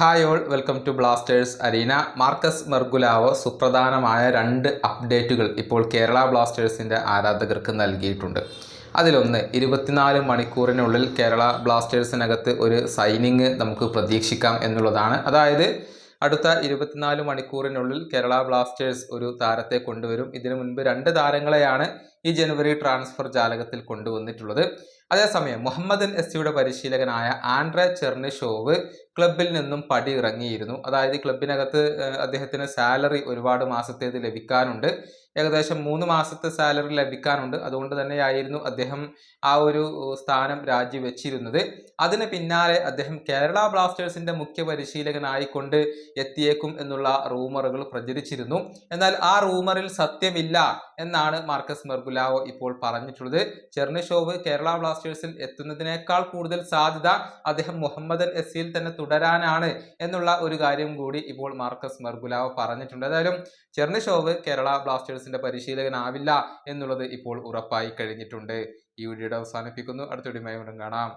Hi all welcome to Blasters arena. Marcus Mergulhao സുപ്രധാനമായ രണ്ട് അപ്ഡേറ്റുകൾ ഇപ്പോൾ കേരള ബ്ലാസ്റ്റേഴ്സിന്റെ ആരാധകർക്ക് നൽകിയിട്ടുണ്ട്. അതിലൊന്ന് ഇരുപത്തിനാല് മണിക്കൂറിനുള്ളിൽ കേരള ബ്ലാസ്റ്റേഴ്സിനകത്ത് ഒരു സൈനിങ് നമുക്ക് പ്രതീക്ഷിക്കാം എന്നുള്ളതാണ്. അതായത് അടുത്ത ഇരുപത്തിനാല് മണിക്കൂറിനുള്ളിൽ കേരള ബ്ലാസ്റ്റേഴ്സ് ഒരു താരത്തെ കൊണ്ടുവരും. ഇതിനു മുൻപ് രണ്ട് താരങ്ങളെയാണ് ഈ ജനുവരി ട്രാൻസ്ഫർ ജാലകത്തിൽ കൊണ്ടുവന്നിട്ടുള്ളത്. അതേസമയം മുഹമ്മദൻ എസ് സിയുടെ പരിശീലകനായ ആൻഡ്രെ ചെർണിഷോവ് ക്ലബിൽ നിന്നും പടി ഇറങ്ങിയിരുന്നു അതായത് ക്ലബിനകത്ത് അദ്ദേഹത്തിന് സാലറി ഒരുപാട് മാസത്തേത് ലഭിക്കാനുണ്ട്. ഏകദേശം മൂന്ന് മാസത്തെ സാലറി ലഭിക്കാനുണ്ട്. അതുകൊണ്ട് തന്നെയായിരുന്നു അദ്ദേഹം ആ ഒരു സ്ഥാനം രാജിവെച്ചിരുന്നത്. അതിന് പിന്നാലെ അദ്ദേഹം കേരള ബ്ലാസ്റ്റേഴ്സിന്റെ മുഖ്യ പരിശീലകനായിക്കൊണ്ട് എത്തിയേക്കും എന്നുള്ള റൂമറുകൾ പ്രചരിച്ചിരുന്നു. എന്നാൽ ആ റൂമറിൽ സത്യമില്ല. എന്നാണ് മാർക്കസ് മെർഗുലാവോ ഇപ്പോൾ പറഞ്ഞിട്ടുള്ളത്. ചെർണിഷോവ് കേരള ബ്ലാസ്റ്റേഴ്സിൽ എത്തുന്നതിനേക്കാൾ കൂടുതൽ സാധ്യത അദ്ദേഹം മുഹമ്മദൻ എസ്സിയിൽ തന്നെ തുടരാനാണ് എന്നുള്ള ഒരു കാര്യം കൂടി ഇപ്പോൾ മാർക്കസ് മെർഗുലാവോ പറഞ്ഞിട്ടുണ്ട്. ഏതായാലും ചെർണിഷോവ് കേരള ബ്ലാസ്റ്റേഴ്സിന്റെ പരിശീലകനാവില്ല എന്നുള്ളത് ഇപ്പോൾ ഉറപ്പായി കഴിഞ്ഞിട്ടുണ്ട്. ഈ വീഡിയോയുടെ അവസാനിപ്പിക്കുന്നു. അടുത്ത വീഡിയോ വീണ്ടും കാണാം.